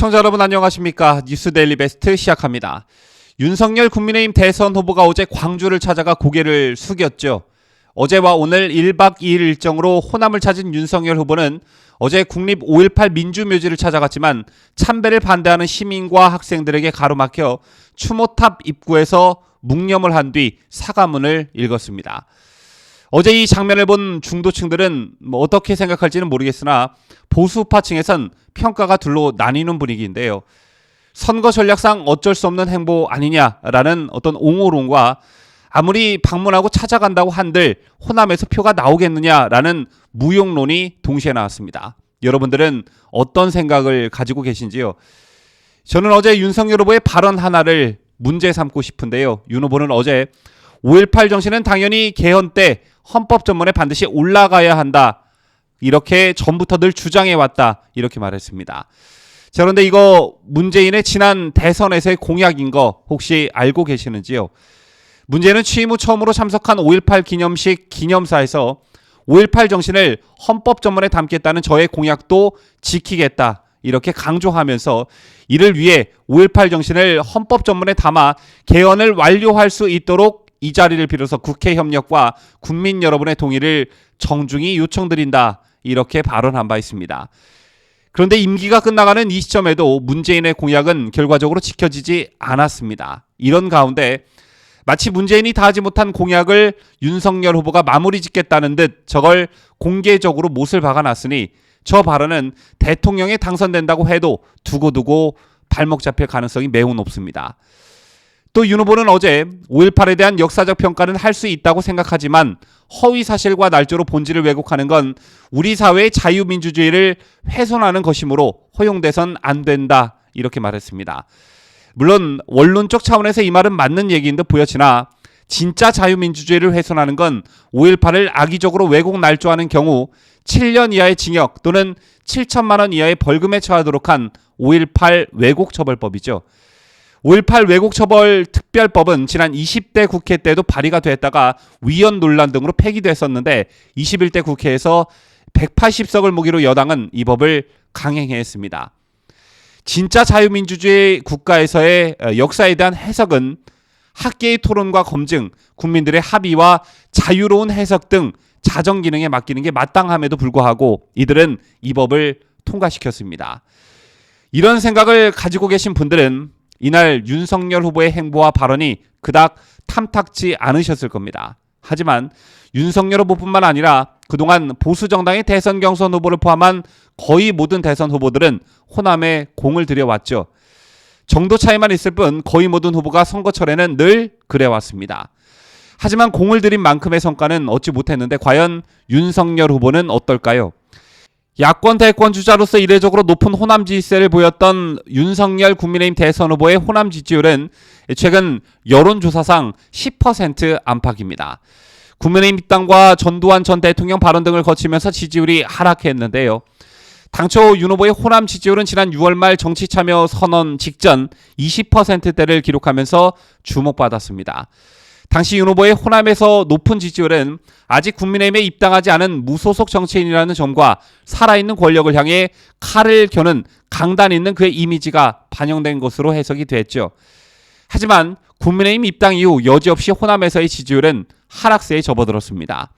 시청자 여러분 안녕하십니까 뉴스 데일리 베스트 시작합니다. 윤석열 국민의힘 대선 후보가 어제 광주를 찾아가 고개를 숙였죠. 어제와 오늘 1박 2일 일정으로 호남을 찾은 윤석열 후보는 어제 국립 5.18 민주묘지를 찾아갔지만 참배를 반대하는 시민과 학생들에게 가로막혀 추모탑 입구에서 묵념을 한 뒤 사과문을 읽었습니다. 어제 이 장면을 본 중도층들은 뭐 어떻게 생각할지는 모르겠으나 보수파층에선 평가가 둘로 나뉘는 분위기인데요. 선거 전략상 어쩔 수 없는 행보 아니냐라는 어떤 옹호론과 아무리 방문하고 찾아간다고 한들 호남에서 표가 나오겠느냐라는 무용론이 동시에 나왔습니다. 여러분들은 어떤 생각을 가지고 계신지요? 저는 어제 윤석열 후보의 발언 하나를 문제 삼고 싶은데요. 윤 후보는 어제 5.18 정신은 당연히 개헌 때 헌법 전문에 반드시 올라가야 한다. 이렇게 전부터 늘 주장해 왔다. 이렇게 말했습니다. 자, 그런데 이거 문재인의 지난 대선에서의 공약인 거 혹시 알고 계시는지요? 문재인은 취임 후 처음으로 참석한 5.18 기념식 기념사에서 5.18 정신을 헌법 전문에 담겠다는 저의 공약도 지키겠다. 이렇게 강조하면서 이를 위해 5.18 정신을 헌법 전문에 담아 개헌을 완료할 수 있도록 이 자리를 빌어서 국회 협력과 국민 여러분의 동의를 정중히 요청드린다. 이렇게 발언한 바 있습니다. 그런데 임기가 끝나가는 이 시점에도 문재인의 공약은 결과적으로 지켜지지 않았습니다. 이런 가운데 마치 문재인이 다 하지 못한 공약을 윤석열 후보가 마무리 짓겠다는 듯 저걸 공개적으로 못을 박아놨으니 저 발언은 대통령에 당선된다고 해도 두고두고 발목 잡힐 가능성이 매우 높습니다. 또 윤 후보는 어제 5.18에 대한 역사적 평가는 할 수 있다고 생각하지만 허위 사실과 날조로 본질을 왜곡하는 건 우리 사회의 자유민주주의를 훼손하는 것이므로 허용돼선 안 된다. 이렇게 말했습니다. 물론 원론적 차원에서 이 말은 맞는 얘기인 듯 보여지나 진짜 자유민주주의를 훼손하는 건 5.18을 악의적으로 왜곡 날조하는 경우 7년 이하의 징역 또는 7천만 원 이하의 벌금에 처하도록 한 5.18 왜곡 처벌법이죠. 5.18 왜곡 처벌 특별법은 지난 20대 국회 때도 발의가 됐다가 위헌 논란 등으로 폐기됐었는데 21대 국회에서 180석을 무기로 여당은 이 법을 강행해 했습니다. 진짜 자유민주주의 국가에서의 어, 역사에 대한 해석은 학계의 토론과 검증, 국민들의 합의와 자유로운 해석 등 자정 기능에 맡기는 게 마땅함에도 불구하고 이들은 이 법을 통과시켰습니다. 이런 생각을 가지고 계신 분들은 이날 윤석열 후보의 행보와 발언이 그닥 탐탁지 않으셨을 겁니다. 하지만 윤석열 후보뿐만 아니라 그동안 보수 정당의 대선 경선 후보를 포함한 거의 모든 대선 후보들은 호남에 공을 들여왔죠. 정도 차이만 있을 뿐 거의 모든 후보가 선거철에는 늘 그래왔습니다. 하지만 공을 들인 만큼의 성과는 얻지 못했는데 과연 윤석열 후보는 어떨까요? 야권 대권 주자로서 이례적으로 높은 호남 지지세를 보였던 윤석열 국민의힘 대선 후보의 호남 지지율은 최근 여론조사상 10% 안팎입니다. 국민의힘 입당과 전두환 전 대통령 발언 등을 거치면서 지지율이 하락했는데요. 당초 윤 후보의 호남 지지율은 지난 6월 말 정치 참여 선언 직전 20%대를 기록하면서 주목받았습니다. 당시 윤 후보의 호남에서 높은 지지율은 아직 국민의힘에 입당하지 않은 무소속 정치인이라는 점과 살아있는 권력을 향해 칼을 겨는 강단 있는 그의 이미지가 반영된 것으로 해석이 됐죠. 하지만 국민의힘 입당 이후 여지없이 호남에서의 지지율은 하락세에 접어들었습니다.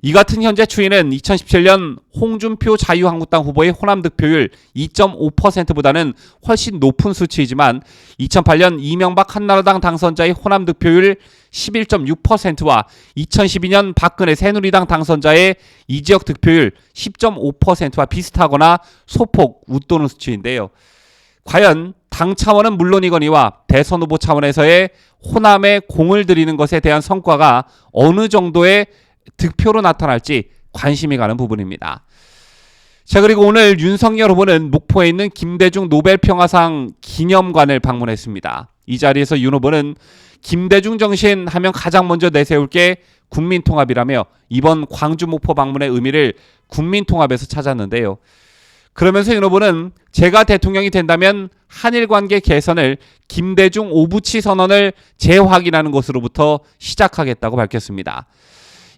이 같은 현재 추이는 2017년 홍준표 자유한국당 후보의 호남 득표율 2.5%보다는 훨씬 높은 수치이지만 2008년 이명박 한나라당 당선자의 호남 득표율 11.6%와 2012년 박근혜 새누리당 당선자의 이 지역 득표율 10.5%와 비슷하거나 소폭 웃도는 수치인데요. 과연 당 차원은 물론이거니와 대선 후보 차원에서의 호남에 공을 들이는 것에 대한 성과가 어느 정도의 득표로 나타날지 관심이 가는 부분입니다. 자 그리고 오늘 윤석열 후보는 목포에 있는 김대중 노벨평화상 기념관을 방문했습니다. 이 자리에서 윤 후보는 김대중 정신 하면 가장 먼저 내세울 게 국민통합이라며 이번 광주 목포 방문의 의미를 국민통합에서 찾았는데요. 그러면서 윤 후보는 제가 대통령이 된다면 한일 관계 개선을 김대중 오부치 선언을 재확인하는 것으로부터 시작하겠다고 밝혔습니다.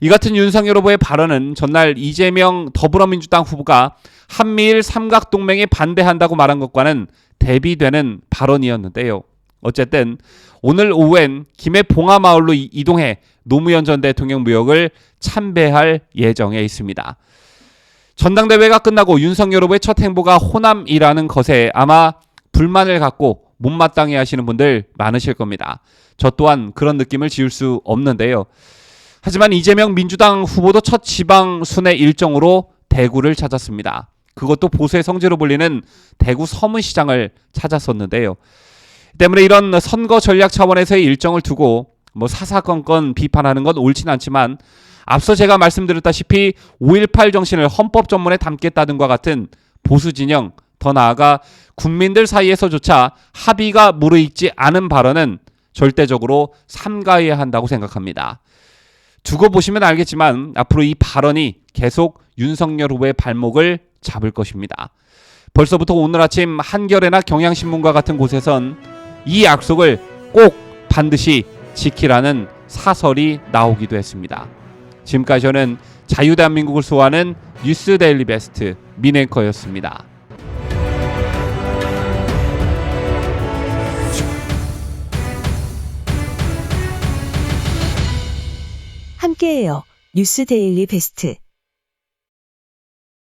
이 같은 윤석열 후보의 발언은 전날 이재명 더불어민주당 후보가 한미일 삼각동맹에 반대한다고 말한 것과는 대비되는 발언이었는데요. 어쨌든 오늘 오후엔 김해 봉하마을로 이- 이동해 노무현 전 대통령 묘역을 참배할 예정에 있습니다. 전당대회가 끝나고 윤석열 후보의 첫 행보가 호남이라는 것에 아마 불만을 갖고 못마땅해 하시는 분들 많으실 겁니다. 저 또한 그런 느낌을 지울 수 없는데요. 하지만 이재명 민주당 후보도 첫 지방 순회 일정으로 대구를 찾았습니다. 그것도 보수의 성지로 불리는 대구 서문시장을 찾았었는데요. 때문에 이런 선거 전략 차원에서의 일정을 두고 뭐 사사건건 비판하는 건 옳진 않지만 앞서 제가 말씀드렸다시피 5.18 정신을 헌법 전문에 담겠다는 것 같은 보수 진영 더 나아가 국민들 사이에서조차 합의가 무르익지 않은 발언은 절대적으로 삼가해야 한다고 생각합니다. 두고 보시면 알겠지만 앞으로 이 발언이 계속 윤석열 후보의 발목을 잡을 것입니다. 벌써부터 오늘 아침 한겨레나 경향신문과 같은 곳에선 이 약속을 꼭 반드시 지키라는 사설이 나오기도 했습니다. 지금까지 저는 자유대한민국을 수호하는 뉴스 데일리 베스트 민앵커였습니다. 함께해요. 뉴스 데일리 베스트.